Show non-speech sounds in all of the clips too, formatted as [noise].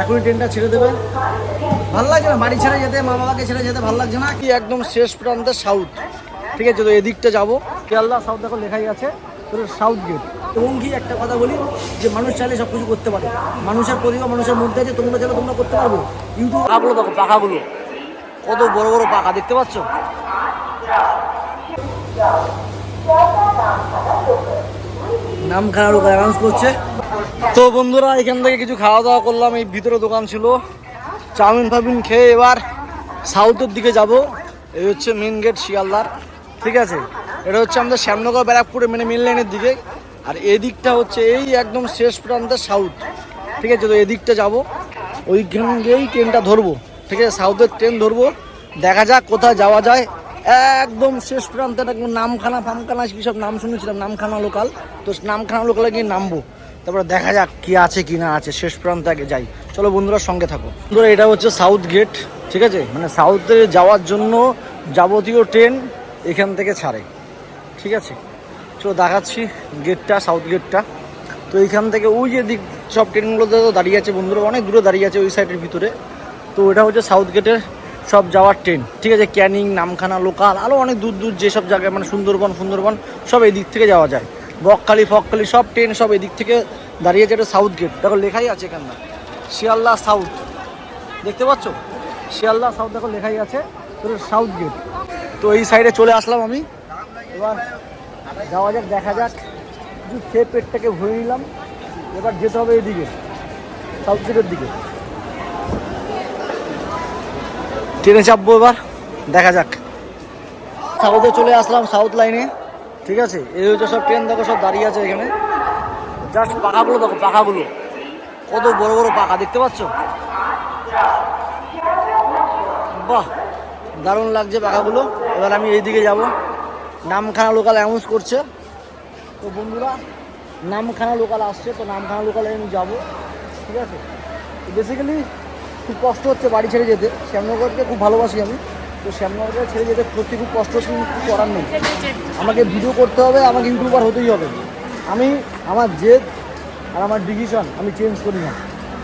এখনই ট্রেনটা ছেড়ে দেবে। ভালো লাগছে না? বাড়ি ছেড়ে যেতে মা বাবাকে ছেড়ে যেতে ভালো লাগছে না? কি একদম শেষ প্রান্তে সাউথ ঠিক আছে তো এদিকটা যাব। কেরালা সাউথ দেখো লেখাই আছে তো সাউথ গেট এবং কি একটা কথা বলি যে মানুষ চাইলে সব কিছু করতে পারে। মানুষের প্রতিভা মানুষের মধ্যে আছে তোমরা চাইলে তোমরা করতে পারব। ইউটিউব পাখাগুলো দেখো পাখাগুলো। কত বড় বড় পাখা দেখতে পাচ্ছ? নাম খানার উপর অ্যানাউন্স করছে। তো বন্ধুরা, এখান থেকে কিছু খাওয়া দাওয়া করলাম। এই ভিতরে দোকান ছিল। চাউমিন ফাউমিন খেয়ে এবার সাউথের দিকে যাব। এই হচ্ছে মেন গেট শিয়ালদার। ঠিক আছে? এটা হচ্ছে আমাদের শ্যামনগর ব্যারাকপুরে মানে মেন লাইনের দিকে। আর এদিকটা হচ্ছে এই একদম শেষ প্রান্তে সাউথ। ঠিক আছে? তো এদিকটা যাব। ওইখান গিয়েই ট্রেনটা ধরবো। ঠিক আছে? সাউথের ট্রেন ধরবো। দেখা যাক কোথায় যাওয়া যায়। একদম শেষ প্রান্তে একদম নামখানা, ফামখানা, সব নাম শুনেছিলাম, নামখানা লোকাল তো নামখানা লোকালে গিয়ে নামবো। তারপরে দেখা যাক কি আছে কি না আছে, শেষ প্রান্তে আগে যাই। চলো বন্ধুরা সঙ্গে থাকো। বন্ধুরা, এটা হচ্ছে সাউথ গেট ঠিক আছে? মানে সাউথে যাওয়ার জন্য যাবতীয় ট্রেন এখান থেকে ছাড়ে, ঠিক আছে? চলো দেখাচ্ছি গেটটা সাউথ গেটটা তো এইখান থেকে ওই যে দিক, সব ট্রেনগুলোতে তো দাঁড়িয়ে আছে বন্ধুরা, অনেক দূরে দাঁড়িয়ে আছে ওই সাইডের ভিতরে। তো এটা হচ্ছে সাউথ গেটের সব যাওয়ার ট্রেন ঠিক আছে? ক্যানিং, নামখানা লোকাল আরও অনেক দূর দূর যেসব জায়গায় মানে সুন্দরবন সুন্দরবন, সব এই দিক থেকে যাওয়া যায়। বকখালি, ফকখালি সব ট্রেন সব এদিক থেকে দাঁড়িয়েছে এটা সাউথ গেট দেখো লেখাই আছে এখানটা শিয়ালদা সাউথ দেখতে পাচ্ছ? শিয়ালদা সাউথ দেখো লেখাই আছে সাউথ গেট তো এই সাইডে চলে আসলাম আমি। এবার যাওয়া যাক, দেখা যাক। কিছু খেয়ে পেটটাকে ভরে নিলাম। এবার যেতে হবে এদিকে সাউথ গেটের দিকে। ট্রেনে চাপবো এবার, দেখা যাক। সাউথে চলে আসলাম সাউথ লাইনে ঠিক আছে? এই হচ্ছে সব ট্রেন দেখো সব দাঁড়িয়ে আছে এখানে। জাস্ট পাখাগুলো দেখো, পাখাগুলো। কত বড় বড় পাখা, দেখতে পাচ্ছ? বাহ, দারুণ লাগছে পাখাগুলো। এবার আমি এইদিকে যাব। নামখানা লোকাল অ্যানাউন্স করছে। তো বন্ধুরা, নামখানা লোকাল আসছে, তো নামখানা লোকালে আমি যাব। ঠিক আছে? বেসিক্যালি খুব কষ্ট হচ্ছে বাড়ি ছেড়ে যেতে। শ্যামনগরকে খুব ভালোবাসি আমি। তো শ্যামনগরকে ছেড়ে যেতে সত্যি খুব কষ্ট হচ্ছে করার নেই। আমাকে ভিডিও করতে হবে, আমাকে ইউটিউবার হতেই হবে। আমি আমার জেদ আর আমার ডিসিশন আমি চেঞ্জ করি না।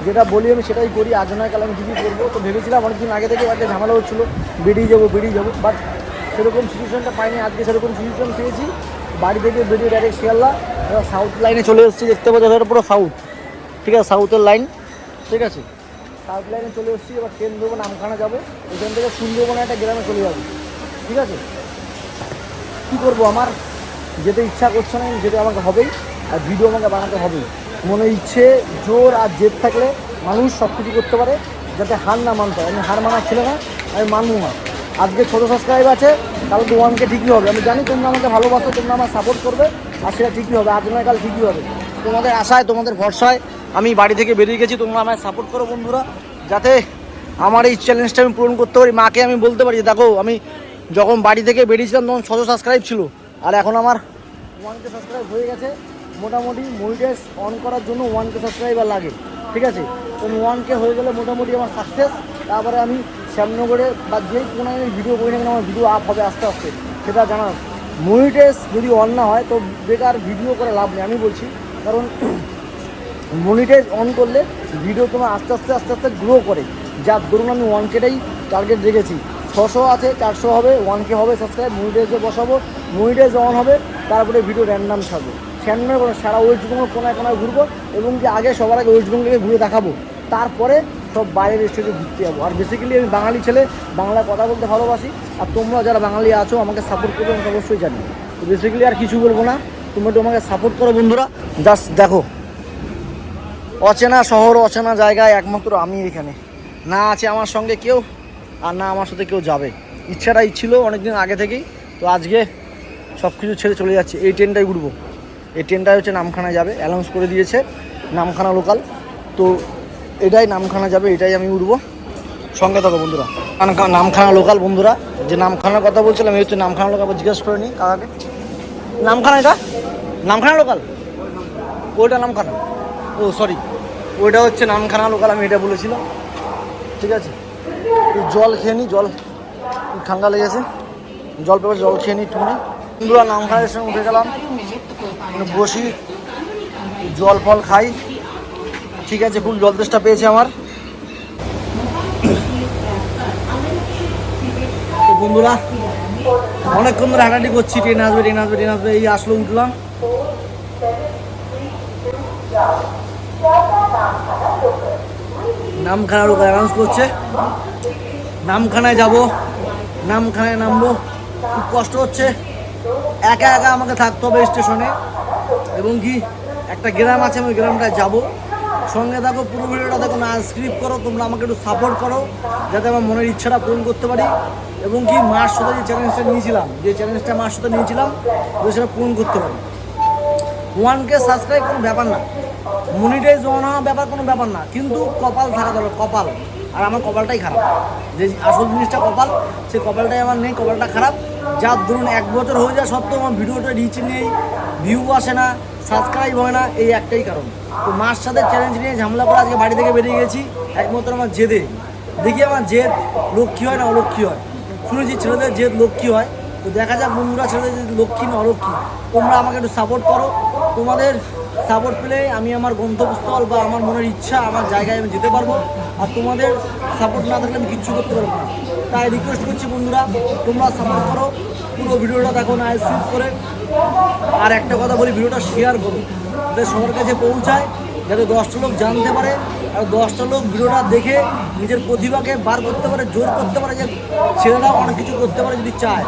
যেটা বলি আমি সেটাই করি, আজ নয় কাল আমি ডিগ্রি করব। তো ভেবেছিলাম অনেকদিন আগে থেকে একটা ঝামেলা হচ্ছিল, বেরিয়ে যাব বেরিয়ে যাব বাট সেরকম সিচুয়েশনটা পাইনি, আজকে সেরকম সিচুয়েশন পেয়েছি। বাড়ি থেকে বেরিয়ে ডাইরেক্ট শিয়ালদা, এবার সাউথ লাইনে চলে এসেছি, দেখতে পাচ্ছি এটা পুরো সাউথ ঠিক আছে সাউথের লাইন ঠিক আছে? সাউথ লাইনে চলে এসেছি, এবার ট্রেন ধরবো, নামখানা যাব, এখান থেকে সুন্দরবনে একটা গ্রামে চলে যাব, ঠিক আছে? কী করব আমার? যেতে ইচ্ছা করছে না, যেতে আমাকে হবেই, আর ভিডিও আমাকে বানাতে হবেই। মনে ইচ্ছে, জোর আর জেদ থাকলে মানুষ সব কিছু করতে পারে, যাতে হার না মানতে হয়। আমি হার মানার ছিল না, আমি মানবো না। আজকে ছোটো সাবস্ক্রাইব আছে কাল তো ওয়ানকে ঠিকই হবে। আমি জানি তোমরা আমাকে ভালোবাসো, তোমরা আমার সাপোর্ট করবে, আর সেটা ঠিকই হবে। আজ নয়, কাল ঠিকই হবে। তোমাদের আশায়, তোমাদের ভরসায় আমি বাড়ি থেকে বেরিয়ে গেছি, তোমরা আমায় সাপোর্ট করো বন্ধুরা, যাতে আমার এই চ্যালেঞ্জটা আমি পূরণ করতে পারি। মাকে আমি বলতে পারি, দেখো, আমি যখন বাড়ি থেকে বেরিয়েছিলাম, তখন ছশো সাবস্ক্রাইব ছিল। আর এখন আমার ওয়ানকে সাবস্ক্রাইব হয়ে গেছে। মোটামুটি মনিটাইজ অন করার জন্য ওয়ানকে সাবস্ক্রাইবার লাগে, ঠিক আছে? তো ওয়ানকে হয়ে গেলে মোটামুটি আমার সাকসেস তারপরে আমি শ্যামনগরে বা যেই কোনো আমি ভিডিও করি না আমার ভিডিও আপ হবে আস্তে আস্তে, সেটা জানা মনিটাইজ যদি অন না হয়, তো বেকার ভিডিও করে লাভ নেই, আমি বলছি। কারণ [clears throat] মনিটাইজ অন করলে ভিডিও তোমার আস্তে আস্তে আস্তে আস্তে গ্রো করে। যার, ধরুন আমি ওয়ান কেটাই টার্গেট রেখেছি ছশো আছে, চারশো হবে ওয়ান কে হবে সাবস্ক্রাইব মনিটাইজে বসাবো। মনিটাইজ অন হবে, তারপরে ভিডিও র্যান্ডাম ছাড়বো। স্যান্ডমের কোনো সারা ওয়েস্ট বেঙ্গল কোনায় কোনায় ঘুরবো এবং যে আগে সবার আগে ওয়েস্ট বেঙ্গলকে ঘুরে দেখাবো, তারপরে সব বাইরের স্টেটে ঘুরতে যাব। আর বেসিক্যালি আমি বাঙালি ছেলে, বাংলা কথা বলতে ভালোবাসি। আর তোমরা যারা বাঙালি আছো, আমাকে সাপোর্ট করবে আমি অবশ্যই জানি। তো বেসিক্যালি আর কিছু বলব না। তোমরা একটু আমাকে সাপোর্ট করো বন্ধুরা। জাস্ট দেখো, অচেনা শহর, অচেনা জায়গায় একমাত্র আমি এখানে। না আছে আমার সঙ্গে কেউ। আর না, আমার সাথে কেউ যাবে। ইচ্ছাটাই ছিল অনেকদিন আগে থেকেই। তো আজকে সব কিছু ছেড়ে চলে যাচ্ছে। এই ট্রেনটাই উঠবো এই ট্রেনটাই হচ্ছে নামখানা যাবে। অ্যানাউন্স করে দিয়েছে নামখানা লোকাল তো এটাই নামখানা যাবে, এটাই আমি উঠবো সঙ্গে থাকো বন্ধুরা। নামখা- নামখানা লোকাল বন্ধুরা। যে নামখানার কথা বলছিলাম, এই হচ্ছে নামখানা লোকাল জিজ্ঞেস করে নিই কাকাকে। নামখানা এটা? নামখানা লোকাল ওইটা নামখানা। ও সরি ওইটা হচ্ছে নামখানা লোকাল আমি এটা বলেছিলাম। ঠিক আছে? জল খেয়ে নিই জল ঠান্ডা লেগেছে জল পেপার, জল খেয়ে নিই একটুখানি। বন্ধুরা, নাম নামখানের সঙ্গে উঠে গেলাম। বসি, জল ফল খাই। ঠিক আছে খুব জল দেশটা পেয়েছে আমার। বন্ধুরা, অনেকক্ষণ ধরে হাঁটাটি করছি, ট্রেন আসবে ট্রেন আসবে ট্রেন আসবে, এই আসলো, উঠলাম। নাম খারাপ করছে। নামখানায় যাব। নামখানায় নামবো। খুব কষ্ট হচ্ছে। একা একা আমাকে থাকতে হবে স্টেশনে। এবং কি, একটা গ্রাম আছে, আমি গ্রামটায় যাব। সঙ্গে থাকো, পুরো ভিডিওটা দেখো, না স্ক্রিপ্ট করো, তোমরা আমাকে একটু সাপোর্ট করো, যাতে আমার মনের ইচ্ছাটা পূরণ করতে পারি। এবং কি, মার সাথে যে চ্যালেঞ্জটা নিয়েছিলাম, যে চ্যালেঞ্জটা মার সাথে নিয়েছিলাম সেটা পূরণ করতে পারি। ওয়ান কে সাবস্ক্রাইব কোনো ব্যাপার না। মনিটাইজ হওয়া ব্যাপার কোনো ব্যাপার না। কিন্তু কপাল থাকা দরকার, কপাল। আর আমার কপালটাই খারাপ। যে আসল জিনিসটা কপাল সেই কপালটাই আমার নেই, কপালটা খারাপ। যার ধরুন এক বছর হয়ে যায় সত্ত্বেও আমার ভিডিওটা রিচ নেই ভিউ আসে না সাবস্ক্রাইব হয় না, এই একটাই কারণ। তো মার সাথে চ্যালেঞ্জ নিয়ে ঝামেলা করে আজকে বাড়ি থেকে বেরিয়ে গেছি, একমাত্র আমার জেদে। দেখি আমার জেদ লক্ষ্মী হয় না অলক্ষ্মী হয়? শুনেছি ছেলেদের জেদ লক্ষ্মী হয়। তো দেখা যাক বন্ধুরা ছেলেদের লক্ষ্মী না অলক্ষ্মী। তোমরা আমাকে একটু সাপোর্ট করো। তোমাদের সাপোর্ট পেলে আমি আমার গন্তব্যস্থল বা আমার মনের ইচ্ছা, আমার জায়গায় আমি যেতে পারব। আর তোমাদের সাপোর্ট না থাকলে আমি কিচ্ছু করতে পারব না। তাই রিকোয়েস্ট করছি বন্ধুরা, তোমরা সাপোর্ট করো। পুরো ভিডিওটা দেখো না স্কিপ করে। আর একটা কথা বলি, ভিডিওটা শেয়ার করো। যাতে সবার কাছে পৌঁছায়, যাতে দশটা লোক জানতে পারে। আর দশটা লোক ভিডিওটা দেখে নিজের প্রতিভাকে বার করতে পারে, জোর করতে পারে যে ছেলেরা অনেক কিছু করতে পারে যদি চায়।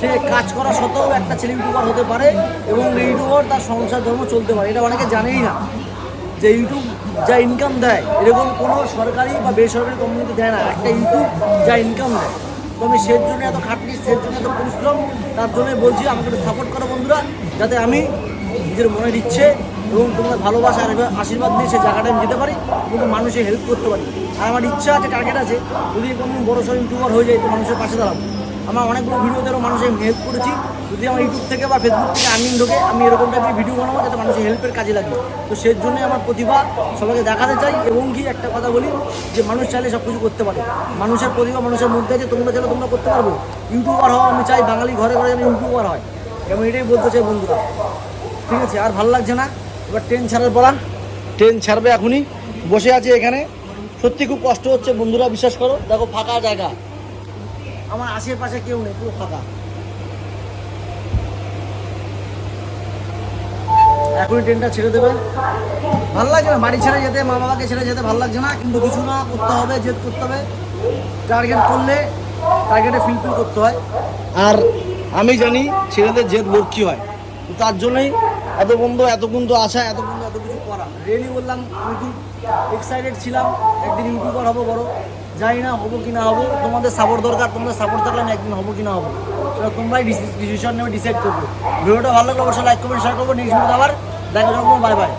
সে কাজ করা সত্ত্বেও একটা ছেলে ইউটিউবার হতে পারে এবং ইউটিউবার তার সংসার ধর্ম চলতে পারে। এটা অনেকে জানেই না যে ইউটিউব যা ইনকাম দেয়, এরকম কোনো সরকারি বা বেসরকারি কোম্পানিতে দেয় না। একটা ইউটিউব যা ইনকাম দেয়। তো আমি সের জন্য এত খাটনি, সের জন্য এত পরিশ্রম, তার জন্যই বলছি আমাকে একটু সাপোর্ট করো বন্ধুরা, যাতে আমি নিজের মনের ইচ্ছে এবং তোমাদের ভালোবাসা আর আশীর্বাদ দিয়ে সে জায়গাটা আমি যেতে পারি কিন্তু মানুষের হেল্প করতে পারি। আর আমার ইচ্ছা আছে টার্গেট আছে, যদি কোনো বড় সড়ো ইউটিউবার হয়ে যায় তো মানুষের পাশে দাঁড়াবো। আমার অনেকগুলো ভিডিওতেও মানুষের হেল্প করেছি। যদি আমার ইউটিউব থেকে বা ফেসবুক থেকে আর্নিং ঢোকে, আমি এরকম টাইপের ভিডিও বানাবো যাতে মানুষের হেল্পের কাজে লাগে। তো সেই জন্যই আমার প্রতিভা সবাইকে দেখাতে চাই এবং কি একটা কথা বলি, যে মানুষ চাইলে সব কিছু করতে পারে। মানুষের প্রতিভা, মানুষের মধ্যে আছে, তোমরা চাইলে তোমরা করতে পারব। ইউটিউবার হওয়া আমি চাই বাঙালি ঘরে ঘরে যেন ইউটিউবার হয়। এবং এটাই বলতে চাই বন্ধুরা। ঠিক আছে, আর ভালো লাগছে না? এবার ট্রেন ছাড়ার বলান ট্রেন ছাড়বে এখনই। বসে আছে এখানে। সত্যি খুব কষ্ট হচ্ছে, বন্ধুরা বিশ্বাস করো। দেখো ফাঁকা জায়গা। আমার আশেপাশে কেউ নেই, পুরো ফাঁকা। এখনই ট্রেনটা ছেড়ে দেবে। ভালো লাগছে না? বাড়ি ছেড়ে যেতে, মা বাবাকে ছেড়ে যেতে ভালো লাগছে না, কিন্তু কিছু না করতে হবে, জেদ করতে হবে। টার্গেট করলে টার্গেটে ফিলফিল করতে হয়। আর আমি জানি ছেলেদের জেদ লক্ষ্মী হয়। তার জন্যই এত বন্ধু এত বন্ধু আসা এত বন্ধু, এত কিছু করা। রিয়েলি বললাম, আমি খুব এক্সাইটেড ছিলাম। একদিন ইউটিউবার হব বড়। জানি না হব কি না হব, তোমাদের সাপোর্ট দরকার, তোমাদের সাপোর্ট থাকলে আমি একদিন হব কি না হব। সেটা তোমরাই ডিসিশন নেবে ডিসাইড করবে। ভিডিওটা ভালো লাগলে অবশ্যই লাইক করবেন শেয়ার করব। নেক্সট আবার দেখা যাব বাই বাই